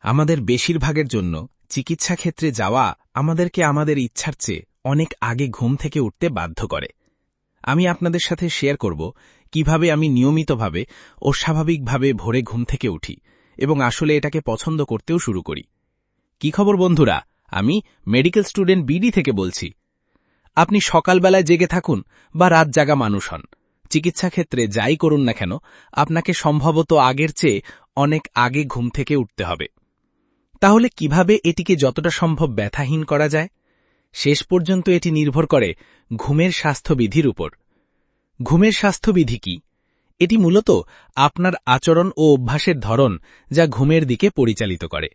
আমাদের বেশিরভাগের জন্য চিকিৎসা ক্ষেত্রে যাওয়া আমাদেরকে আমাদের ইচ্ছার চেয়ে অনেক আগে ঘুম থেকে উঠতে বাধ্য করে। আমি আপনাদের সাথে শেয়ার করব কীভাবে আমি নিয়মিতভাবে ও স্বাভাবিকভাবে ভোরে ঘুম থেকে উঠি এবং আসলে এটাকে পছন্দ করতেও শুরু করি। কি খবর বন্ধুরা? আমি মেডিকেল স্টুডেন্ট বিডি থেকে বলছি। আপনি সকালবেলায় জেগে থাকুন বা রাত জাগা মানুষ হন। চিকিৎসা ক্ষেত্রে যাই করুন না কেন, আপনাকে সম্ভবত আগের চেয়ে অনেক আগে ঘুম থেকে উঠতে হবে। তাহলে কীভাবে এটিকে যতটা সম্ভব ব্যথাহীন করা যায়? শেষ পর্যন্ত এটি নির্ভর করে ঘুমের স্বাস্থ্যবিধির উপর। ঘুমের স্বাস্থ্যবিধি কি? এটি মূলত আপনার আচরণ ও অভ্যাসের ধরন যা ঘুমের দিকে পরিচালিত করে।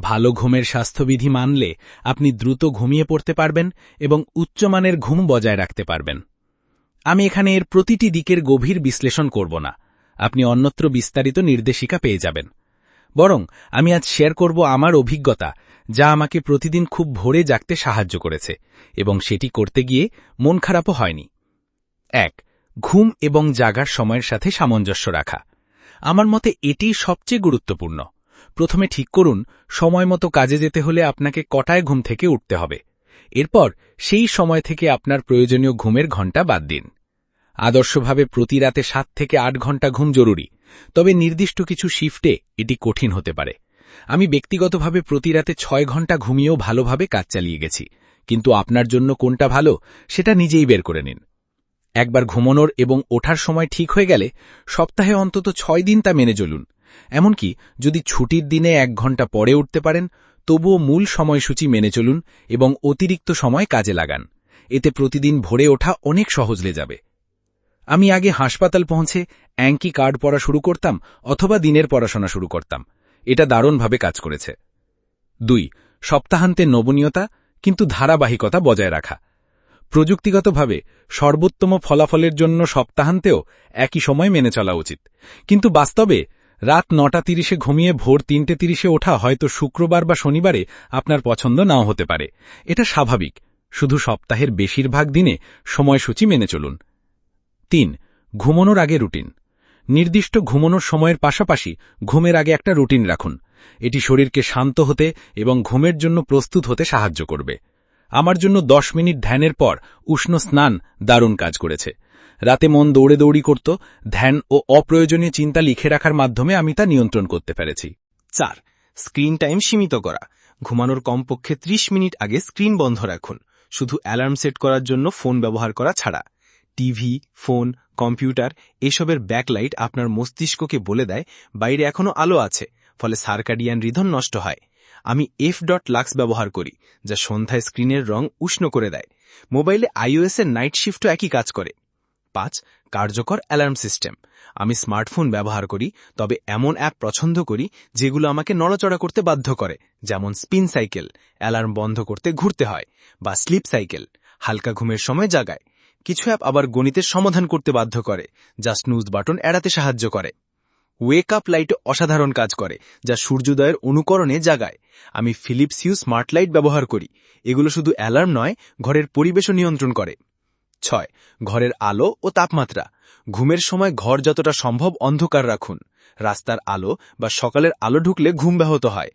ভালো ঘুমের স্বাস্থ্যবিধি মানলে আপনি দ্রুত ঘুমিয়ে পড়তে পারবেন এবং উচ্চমানের ঘুম বজায় রাখতে পারবেন। আমি এখানে এর প্রতিটি দিকের গভীর বিশ্লেষণ করব না। আপনি অন্যত্র বিস্তারিত নির্দেশিকা পেয়ে যাবেন। বরং আমি আজ শেয়ার করব আমার অভিজ্ঞতা, যা আমাকে প্রতিদিন খুব ভোরে জাগতে সাহায্য করেছে, এবং সেটি করতে গিয়ে মন খারাপও হয়নি। এক, ঘুম এবং জাগার সময়ের সাথে সামঞ্জস্য রাখা। আমার মতে এটি সবচেয়ে গুরুত্বপূর্ণ। প্রথমে ঠিক করুন, সময় মতো কাজে যেতে হলে আপনাকে কটায় ঘুম থেকে উঠতে হবে। এরপর সেই সময় থেকে আপনার প্রয়োজনীয় ঘুমের ঘণ্টা বাদ দিন। আদর্শভাবে প্রতি রাতে সাত থেকে আট ঘণ্টা ঘুম জরুরি। তবে নির্দিষ্ট কিছু শিফটে এটি কঠিন হতে পারে। আমি ব্যক্তিগতভাবে প্রতি রাতে ছয় ঘণ্টা ঘুমিয়েও ভালোভাবে কাজ চালিয়ে গেছি, কিন্তু আপনার জন্য কোনটা ভালো সেটা নিজেই বের করে নিন। একবার ঘুমানোর এবং ওঠার সময় ঠিক হয়ে গেলে সপ্তাহে অন্তত ছয় দিন তা মেনে চলুন। এমনকি যদি ছুটির দিনে এক ঘণ্টা পরে উঠতে পারেন, তবুও মূল সময়সূচি মেনে চলুন এবং অতিরিক্ত সময় কাজে লাগান। এতে প্রতিদিন ভোরে ওঠা অনেক সহজলে যাবে। আমি আগে হাসপাতাল পৌঁছে অ্যাঙ্কি কার্ড পড়া শুরু করতাম অথবা দিনের পড়াশোনা শুরু করতাম। এটা দারুণভাবে কাজ করেছে। দুই, সপ্তাহান্তে নবনীয়তা কিন্তু ধারাবাহিকতা বজায় রাখা। প্রযুক্তিগতভাবে সর্বোত্তম ফলাফলের জন্য সপ্তাহান্তেও একই সময় মেনে চলা উচিত। কিন্তু বাস্তবে রাত নটা তিরিশে ঘুমিয়ে ভোর তিনটে তিরিশে ওঠা হয়তো শুক্রবার বা শনিবারে আপনার পছন্দ নাও হতে পারে। এটা স্বাভাবিক। শুধু সপ্তাহের বেশিরভাগ দিনে সময়সূচি মেনে চলুন। তিন, ঘুমানোর আগে রুটিন। নির্দিষ্ট ঘুমানোর সময়ের পাশাপাশি ঘুমের আগে একটা রুটিন রাখুন। এটি শরীরকে শান্ত হতে এবং ঘুমের জন্য প্রস্তুত হতে সাহায্য করবে। আমার জন্য দশ মিনিট ধ্যানের পর উষ্ণ স্নান দারুণ কাজ করেছে। রাতে মন দৌড়ে দৌড়ি করত, ধ্যান ও অপ্রয়োজনীয় চিন্তা লিখে রাখার মাধ্যমে আমি তা নিয়ন্ত্রণ করতে পেরেছি। চার, স্ক্রিন টাইম সীমিত করা। ঘুমানোর কমপক্ষে ৩০ মিনিট আগে স্ক্রিন বন্ধ রাখুন। শুধু অ্যালার্ম সেট করার জন্য ফোন ব্যবহার করা ছাড়া। টিভি, ফোন, কম্পিউটার এসবের ব্যাকলাইট আপনার মস্তিষ্ককে বলে দেয়, বাইরে এখনও আলো আছে, ফলে সার্কাডিয়ান রিধন নষ্ট হয়। আমি এফ ডট লাক্স ব্যবহার করি, যা সন্ধ্যায় স্ক্রিনের রং উষ্ণ করে দেয়। মোবাইলে আইওএস এর নাইট শিফটও একই কাজ করে। পাঁচ, কার্যকর অ্যালার্ম সিস্টেম আমি স্মার্টফোন ব্যবহার করি, তবে এমন অ্যাপ পছন্দ করি, যেগুলো আমাকে নড়াচড়া করতে বাধ্য করে, যেমন স্পিন সাইকেল অ্যালার্ম বন্ধ করতে ঘুরতে হয়, বা স্লিপ সাইকেল হালকা ঘুমের সময় জাগায়। কিছু অ্যাপ আবার গণিতের সমাধান করতে বাধ্য করে, যা স্নুজ বাটন এড়াতে সাহায্য করে। ওয়েক আপ লাইট অসাধারণ কাজ করে, যা সূর্যোদয়ের অনুকরণে জাগায়। আমি ফিলিপস স্মার্ট লাইট ব্যবহার করি। এগুলো শুধু অ্যালার্ম নয়, ঘরের পরিবেশও নিয়ন্ত্রণ করে। ছয়, ঘরের আলো ও তাপমাত্রা। ঘুমের সময় ঘর যতটা সম্ভব অন্ধকার রাখুন। রাস্তার আলো বা সকালের আলো ঢুকলে ঘুম ব্যাহত হয়।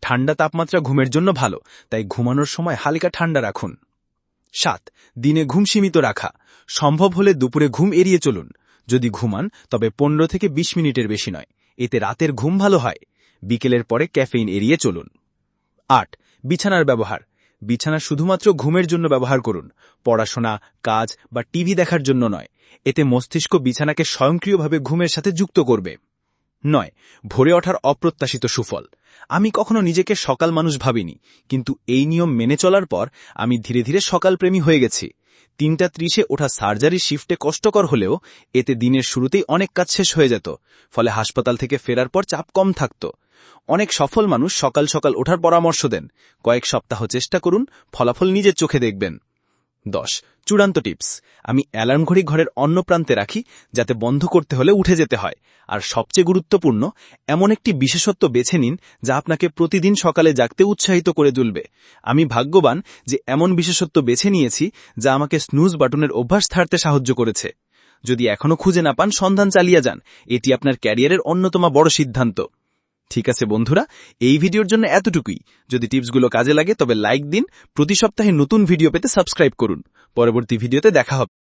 ঠান্ডা তাপমাত্রা ঘুমের জন্য ভালো, তাই ঘুমানোর সময় হালকা ঠান্ডা রাখুন। সাত, দিনে ঘুম সীমিত রাখা। সম্ভব হলে দুপুরে ঘুম এড়িয়ে চলুন। যদি ঘুমান, তবে পনেরো থেকে ২০ মিনিটের বেশি নয়। এতে রাতের ঘুম ভালো হয়। বিকেলের পরে ক্যাফেইন এড়িয়ে চলুন। আট, বিছানার ব্যবহার। বিছানা শুধুমাত্র ঘুমের জন্য ব্যবহার করুন। পড়াশোনা, কাজ বা টিভি দেখার জন্য নয়। এতে মস্তিষ্ক বিছানাকে স্বয়ংক্রিয়ভাবে ঘুমের সাথে যুক্ত করবে। নয়, ভোরে ওঠার অপ্রত্যাশিত সুফল। আমি কখনো নিজেকে সকাল মানুষ ভাবিনি, কিন্তু এই নিয়ম মেনে চলার পর আমি ধীরে ধীরে সকালপ্রেমী হয়ে গেছি। তিনটা ত্রিশে ওঠা সার্জারি শিফটে কষ্টকর হলেও এতে দিনের শুরুতেই অনেক কাজ শেষ হয়ে যেত, ফলে হাসপাতাল থেকে ফেরার পর চাপ কম থাকত। অনেক সফল মানুষ সকাল সকাল ওঠার পরামর্শ দেন। কয়েক সপ্তাহ চেষ্টা করুন, ফলাফল নিজের চোখে দেখবেন। দশ। চূড়ান্ত টিপস। আমি অ্যালার্ম ঘড়ি ঘরের অন্য প্রান্তে রাখি, যাতে বন্ধ করতে হলে উঠে যেতে হয়। আর সবচেয়ে গুরুত্বপূর্ণ, এমন একটি বিশেষত্ব বেছে নিন, যা আপনাকে প্রতিদিন সকালে জাগতে উৎসাহিত করে তুলবে। আমি ভাগ্যবান যে এমন বিশেষত্ব বেছে নিয়েছি, যা আমাকে স্নুজ বাটনের অভ্যাস ছাড়তে সাহায্য করেছে। যদি এখনও খুঁজে না পান, সন্ধান চালিয়ে যান। এটি আপনার ক্যারিয়ারের অন্যতম বড় সিদ্ধান্ত। ঠিক আছে, বন্ধুরা, এই ভিডিওর জন্য এতটুকুই। যদি টিপসগুলো কাজে লাগে, তবে লাইক দিন। প্রতি সপ্তাহে নতুন ভিডিও পেতে সাবস্ক্রাইব করুন। পরবর্তী ভিডিওতে দেখা হবে।